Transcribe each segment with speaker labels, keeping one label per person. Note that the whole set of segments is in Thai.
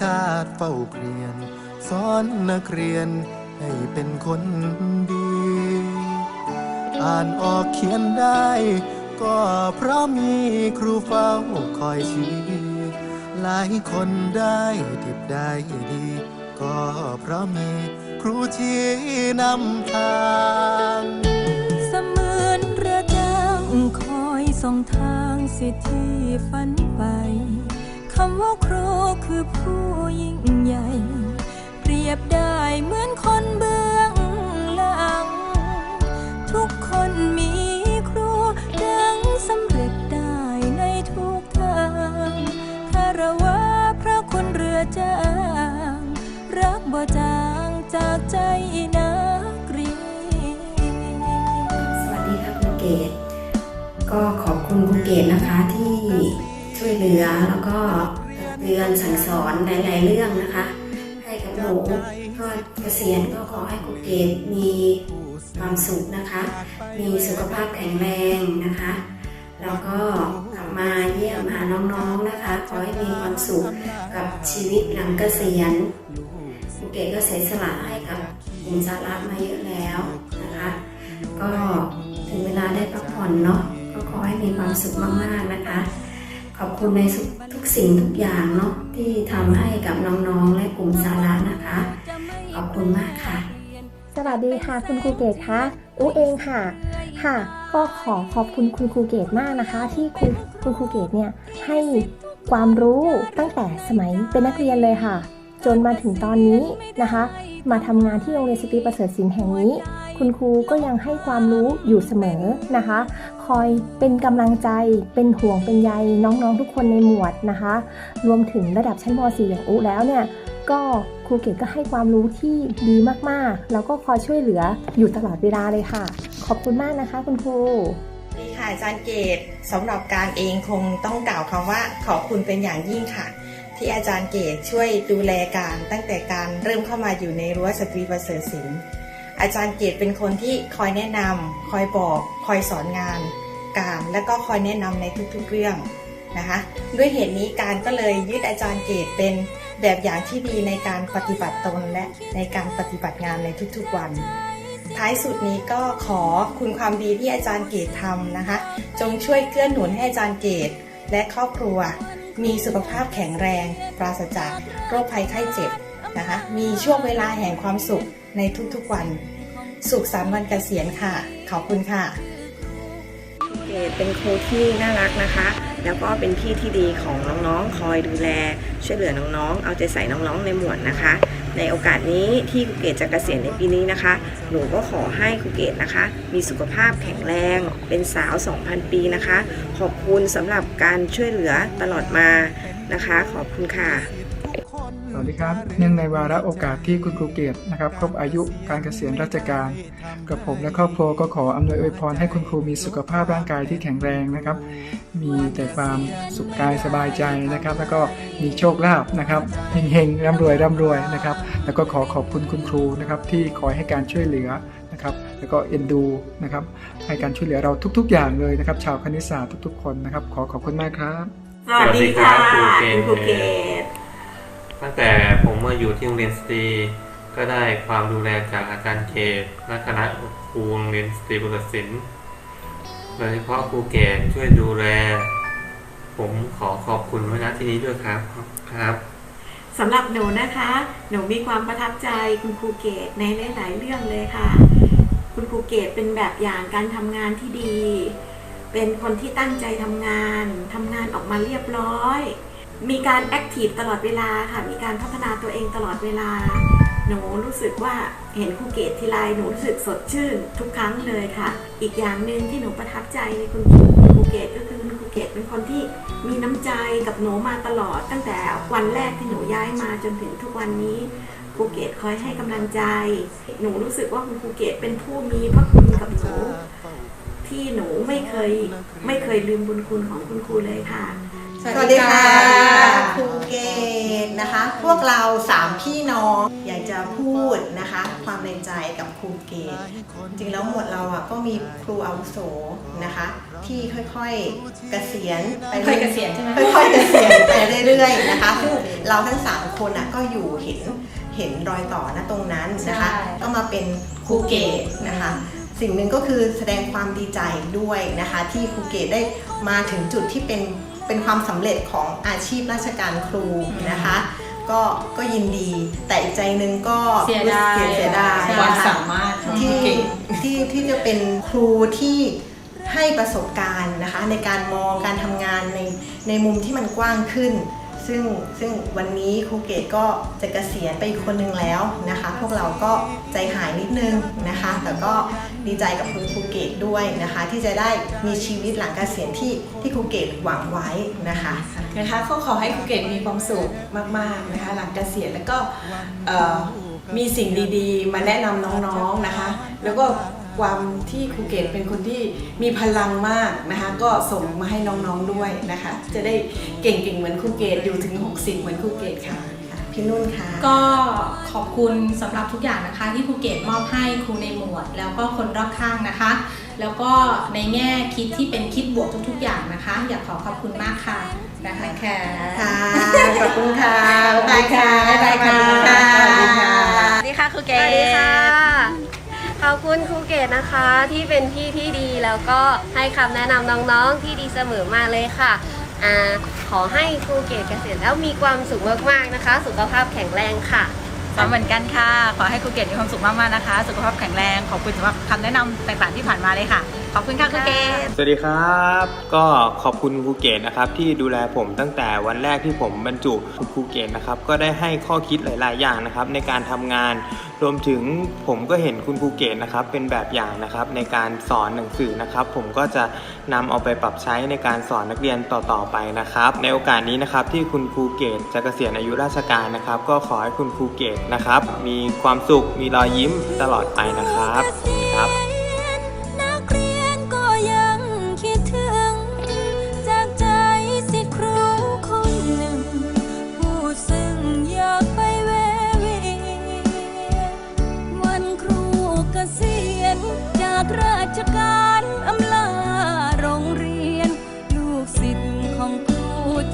Speaker 1: ชาติเฝ้าเปลี่ยน สอนนักเรียนให้เป็นคนดี อ่านออกเขียนได้ ก็เพราะมีครูเฝ้าคอยชี้หลายคนได้ดิบได้ดี ก็เพราะมีครูชี้นำทาง
Speaker 2: เสมือนเรือจ้างคอยส่องทางสิทธิฝันไปคำว่าครูคือผู้ ยบได้เหมือนคนเบื้องหลัง ทุกคนมีครูดังสำเร็จได้ในทุกทางคารวะพระคุณเรือจาง รักบ่จางจากใจนักเรียน
Speaker 3: สวัสดีค่ะคุณเกดก็ขอบคุณคุณเกดนะคะที่ช่วยเหลือแล้วก็เตือนสั่งสอนหลาย ๆ เรื่องนะคะ หนูก็เกษียณก็ขอให้คุณเกดมีความสุขนะคะ มีสุขภาพแข็งแรงนะคะ แล้วก็กลับมาเยี่ยมหาน้องๆนะคะ ขอให้มีความสุขกับชีวิตหลังเกษียณคุณเกดก็เสียสละให้กับกลุ่มสาระมาเยอะแล้วนะคะ ก็ถึงเวลาได้พักผ่อนเนาะก็ขอให้มีความสุขมากๆนะคะ ขอบคุณในทุกสิ่งทุกอย่างเนาะ ที่ทำให้กับน้องๆ และกลุ่มสาระนะคะ ขอบคุณมากค่ะ
Speaker 4: สวัสดีค่ะคุณครูเกตคะอู้เองค่ะ ค่ะ ก็ขอขอบคุณคุณครูเกตมากนะคะ ที่คุณคุณครูเกตเนี่ยให้ความรู้ตั้งแต่สมัยเป็นนักเรียนเลยค่ะ จนมาถึงตอนนี้นะคะ มาทำงานที่โรงเรียนสตรีประเสริฐศิลป์แห่งนี้ คุณครูก็ยังให้ความรู้อยู่เสมอนะคะ อยเป็นกำลังใจ เป็นห่วงเป็นใยน้องๆทุกคนในหมวดนะคะ รวมถึงระดับชั้นม .4 อย่างอุแล้วเนี่ยก็ครูเกดก็ให้ความรู้ที่ดีมากๆ แล้วก็คอยช่วยเหลืออยู่ตลอดเวลาเลยค่ะ ขอบคุณมากนะคะคุณครู
Speaker 5: สวัสดีค่ะอาจารย์เกตสำหรับการเองคงต้องกล่าวคำว่าขอบคุณเป็นอย่างยิ่งค่ะ ที่อาจารย์เกตช่วยดูแลการตั้งแต่การเริ่มเข้ามาอยู่ในรั้วสตรีประเสริฐศิลป์ อาจารย์เกตเป็นคนที่คอยแนะนำคอยบอก คอยสอนงานการ และก็คอยแนะนำในทุกๆเรื่องนะคะด้วยเหตุนี้การก็เลยยึดอาจารย์เกตเป็นแบบอย่างที่ดีในการปฏิบัติตนและในการปฏิบัติงานในทุกๆวัน ท้ายสุดนี้ก็ขอคุณความดีที่อาจารย์เกตทำนะคะ จงช่วยเกื้อหนุนให้อาจารย์เกตและครอบครัว มีสุขภาพแข็งแรง ปราศจากโรคภัยไข้เจ็บ นะคะ มีช่วงเวลาแห่งความสุขในทุกๆวัน สุขสันต์วันเกษียณค่ะ ขอบคุณค่ะ
Speaker 6: เกดเป็นครูที่น่ารักนะคะ แล้วก็เป็นพี่ที่ดีของน้องๆ คอยดูแล ช่วยเหลือน้องๆ เอาใจใส่น้องๆ ในหมวดนะคะ ในโอกาสนี้ที่ครูเกดจะเกษียณในปีนี้นะคะ หนูก็ขอให้ครูเกดนะคะ มีสุขภาพแข็งแรง เป็นสาว 2,000 ปีนะคะ ขอบคุณสำหรับการช่วยเหลือตลอดมานะคะ ขอบคุณค่ะ
Speaker 7: วัสดีครับเนื่องในวาระโอกาสที่คุณครูเกียรตินะครับ ครบอายุการเกษียณราชการ กับผมและครอบครัวก็ขออำนวยอวยพรให้คุณครูมีสุขภาพร่างกายที่แข็งแรงนะครับ มีแต่ความสุขกายสบายใจนะครับ แล้วก็มีโชคลาภนะครับเฮงๆร่ำรวยร่ำรวยนะครับ แล้วก็ขอขอบคุณคุณครูนะครับที่คอยให้การช่วยเหลือนะครับแล้วก็เอ็นดูนะครับให้การช่วยเหลือเราทุก ๆ อย่างเลยนะครับ ชาวคณิตศาสตร์ทุกๆคนนะครับ ขอขอบคุณมากครับ
Speaker 8: สวัสดีค่ะครูเกต
Speaker 6: ครูเกต
Speaker 8: ตั้งแต่ผมมาอยู่ที่โรงเรียนสตรีก็ได้ความดูแลจากอาจารย์เกตและคณะครูโรงเรียนสตรีบุรศิลป์โดยเฉพาะครูเกตช่วยดูแล ผมขอขอบคุณไว้ณที่นี้ด้วยครับครับ
Speaker 9: สำหรับหนูนะคะ หนูมีความประทับใจคุณครูเกตในหลาย ๆ เรื่องเลยค่ะ คุณครูเกตเป็นแบบอย่างการทำงานที่ดี เป็นคนที่ตั้งใจทำงานทำงานออกมาเรียบร้อย มีการแอคทีฟตลอดเวลาค่ะ มีการพัฒนาตัวเองตลอดเวลา หนูรู้สึกว่าเห็นครูเกตทีไรหนูรู้สึกสดชื่นทุกครั้งเลยค่ะ อีกอย่างหนึ่งที่หนูประทับใจในคุณครูเกตก็คือคุณครูเกตเป็นคนที่มีน้ำใจกับหนูมาตลอด ตั้งแต่วันแรกที่หนูย้ายมาจนถึงทุกวันนี้ครูเกตคอยให้กำลังใจ หนูรู้สึกว่าคุณครูเกตเป็นผู้มีพระคุณกับหนูที่หนูไม่เคยไม่เคยลืมบุญคุณของคุณครูเลยค่ะ
Speaker 5: สวัสดีค่ะครูเกตนะคะ พวกเราสามพี่น้องอยากจะพูดนะคะ ความในใจกับครูเกตจริงๆแล้วหมวดเราอะก็มีครูอาวุโสนะคะ ที่ค่อยๆเกษียณไป
Speaker 9: ค่อยเกษียณใช่ไหม
Speaker 5: ค่อยๆเกษียณไปเรื่อยๆนะคะซึ่งเราทั้งสามคนอะก็อยู่เห็นเห็นรอยต่อนะตรงนั้นนะคะ
Speaker 9: ใช่
Speaker 5: ก็มาเป็นครูเกตนะคะสิ่งหนึ่งก็คือแสดงความดีใจด้วยนะคะ ที่ครูเกตได้มาถึงจุดที่เป็น เป็นความสำเร็จของอาชีพราชการครูนะคะ ก็ก็ยินดี แต่อีกใจหนึงก็
Speaker 9: เสียดาย
Speaker 5: รู้สึกเสียดาย
Speaker 9: ความ
Speaker 5: นะคะ
Speaker 9: สามารถของ
Speaker 5: ที่
Speaker 9: เก่ง
Speaker 5: ที่ที่จะเป็นครูที่ให้ประสบการณ์นะคะ ในการมองการทำงานในในมุมที่มันกว้างขึ้น ซึ่งซึ่งวันนี้ครูเกตก็จะเกษียณไปอีกคนนึงแล้วนะคะ พวกเราก็ใจหายนิดนึงนะคะ แต่ก็ ดีใจกับคุณครูเกตด้วยนะคะ ที่จะได้มีชีวิตหลังเกษียณที่ที่ครูเกตหวังไว้นะคะ
Speaker 10: นะคะก็ขอให้ครูเกดมีความสุขมากๆนะคะ หลังเกษียณแล้วก็เอ่อมีสิ่งดีๆ มาแนะนำน้องๆนะคะ แล้วก็ความที่ครูเกดเป็นคนที่มีพลังมากนะคะ ก็ส่งมาให้น้องๆด้วยนะคะ จะได้เก่งๆเหมือนครูเกดอยู่ถึง 60 เหมือนครูเกดค่ะ
Speaker 5: พี่นุ่นค่ะ
Speaker 11: ก็ขอบคุณสำหรับทุกอย่างนะคะ ที่ภูเก็ตมอบให้ครูในหมวด แล้วก็คนรอบข้างนะคะ แล้วก็ในแง่คิดที่เป็นคิดบวกทุก ๆ อย่างนะคะ อยากขอขอบคุณมากค่ะนะคะแค่
Speaker 5: ค่ะขอบคุณค่ะบ๊ายบายค่ะ
Speaker 11: บ๊ายบายค่ะ
Speaker 5: สวัสดีค่ะ
Speaker 6: สวัสดีค่ะครูเก
Speaker 12: สวัสดีค่ะ
Speaker 6: ศ
Speaker 12: ขอบคุณครูเกตนะคะที่เป็นพี่ที่ดีแล้วก็ให้คำแนะนำน้องๆที่ดีเสมอมาเลยค่ะ อ่าขอให้ครูเกตเกษตรแล้วมีความสุขมากๆนะคะ สุขภาพแข็งแรงค่ะ
Speaker 13: เหมือนกันค่ะ ขอให้ครูเกดมีความสุขมากๆนะคะ สุขภาพแข็งแรง ขอบคุณสำหรับคำแนะนำต่างๆที่ผ่านมาเลยค่ะ ขอบคุณค่ะครูเกด
Speaker 14: สวัสดีครับ ก็ขอบคุณครูเกตนะครับที่ดูแลผมตั้งแต่วันแรกที่ผมบรรจุคุณครูเกตนะครับก็ได้ให้ข้อคิดหลาย ๆ อย่างนะครับในการทำงาน รวมถึงผมก็เห็นคุณครูเกตนะครับเป็นแบบอย่างนะครับในการสอนหนังสือนะครับ ผมก็จะนำเอาไปปรับใช้ในการสอนนักเรียนต่อ ๆ ไปนะครับ ในโอกาสนี้นะครับที่คุณครูเกตจะเกษียณอายุราชการนะครับ ก็ขอให้คุณครูเกตนะครับ มีความสุขมีรอยยิ้มตลอดไปนะครับขอบคุณครับ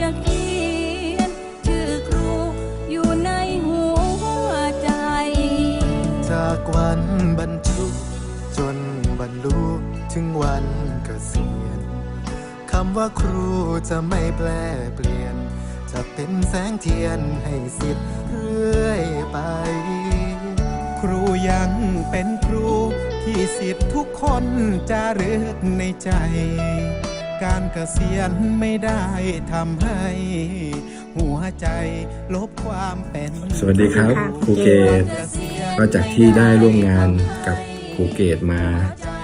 Speaker 2: จะเขียน ชื่อครูอยู่ในหัวใจ
Speaker 1: จากวันบรรจุจนบรรลุถึงวันเกษียณคำว่าครูจะไม่แปลเปลี่ยน จะเป็นแสงเทียนให้สิทธิ์เรื่อยไป ครูยังเป็นครูที่สิทธิ์ทุกคนจะรึกในใจ การเกษียณไม่ได้ทำให้ หัวใจลบความเป็น
Speaker 15: สวัสดีครับครูเกตก็จากที่ได้ร่วมงานกับครูเกตมา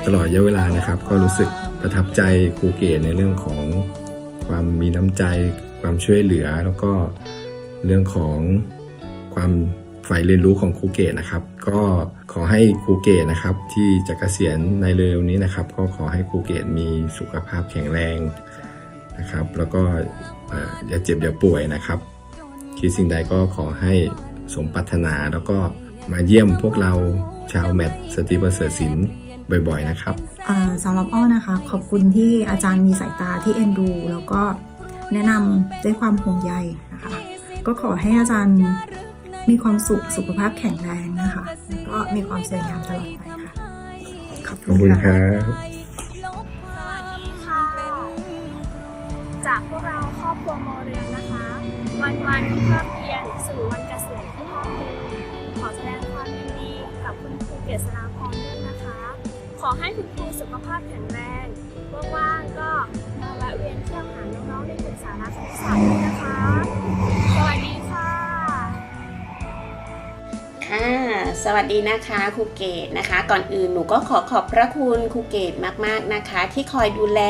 Speaker 15: ตลอดระยะเวลานะครับ ก็รู้สึกประทับใจครูเกตในเรื่องของความมีน้ำใจ ความช่วยเหลือแล้วก็เรื่องของความใฝ่เรียนรู้ของครูเกตนะครับ ก็ ขอให้ครูเกตนะครับที่จะเกษียณในเร็วนี้นะครับ ก็ขอให้ครูเกตมีสุขภาพแข็งแรงนะครับ แล้วก็อย่าเจ็บอย่าป่วยนะครับ คิดสิ่งใดก็ขอให้สมปรารถนาแล้วก็มาเยี่ยมพวกเราชาวแมทสตรีประเสริฐศิลป์บ่อยๆนะครับ
Speaker 16: สำหรับอ้อนะคะ ขอบคุณที่อาจารย์มีสายตาที่เอ็นดู แล้วก็แนะนำด้วยความห่วงใยนะคะ ก็ขอให้อาจารย์ มีความสุขสุขภาพแข็งแรงนะคะ แล้วก็มีความสวยงามตลอดไปค่ะ ขอบ
Speaker 15: ข
Speaker 16: คุ
Speaker 15: อบ
Speaker 16: ณ
Speaker 15: คุณ
Speaker 16: ค่ะ
Speaker 15: ครับ
Speaker 17: จากพวกเราครอบครัวโมเรียนนะคะ วันวันที่เพิ่มเพียรสู่วันเกษียณที่ภาคภูมิขอแสดงความยินดีกับคุณครูเกษราพรด้วยนะคะ ขอให้คุณครูสุขภาพแข็งแรงว่างๆก็มาแวะเวียนเที่ยวหาน้องๆในกลุ่มสาระคณิตศาสตร์ด้วยนะคะ สวัสดี่ะ
Speaker 6: สวัสดีนะคะครูเกตนะคะ ก่อนอื่นหนูก็ขอขอบพระคุณครูเกตมากๆนะคะ ที่คอยดูแล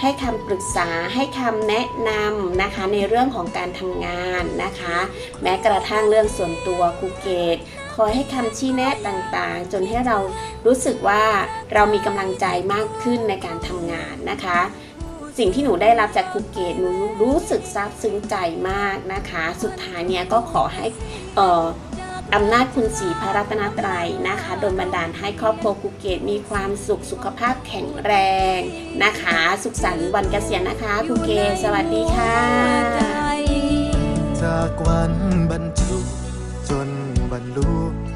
Speaker 6: ให้คำปรึกษาให้คำแนะนำนะคะ ในเรื่องของการทำงานนะคะ แม้กระทั่งเรื่องส่วนตัวครูเกตคอยให้คำชี้แนะต่างๆ จนให้เรารู้สึกว่าเรามีกำลังใจมากขึ้นในการทำงานนะคะ
Speaker 18: สิ่งที่หนูได้รับจากครูเกตหนูรู้สึกซาบซึ้งใจมากนะคะ สุดท้ายเนี่ยก็ขอให้เอ่อ อำนาจคุณศรีพระรัตนตรัยนะคะโดนบันดาลให้ครอบครัวครูเกตมีความสุขสุขภาพแข็งแรงนะคะ สุขสันต์วันเกษียณนะคะครูเกตสวัสดีค่ะ
Speaker 1: จากวันบรรจุจนบรรลุ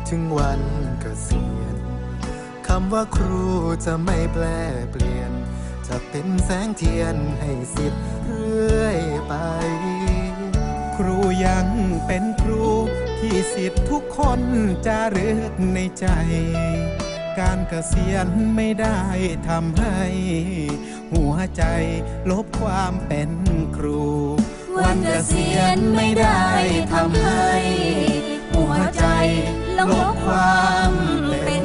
Speaker 1: ถึงวันเกษียณคำว่าครูจะไม่แปลเปลี่ยน จะเป็นแสงเทียนให้สิทธิ์เรื่อยไป
Speaker 19: ครูยังเป็น ที่สิทธิ์ทุกคนจะรึกในใจ การเกษียณไม่ได้ทำให้ หัวใจลบความเป็นครู วันเกษียณไม่ได้ทำให้
Speaker 2: หัวใจลบความเป็น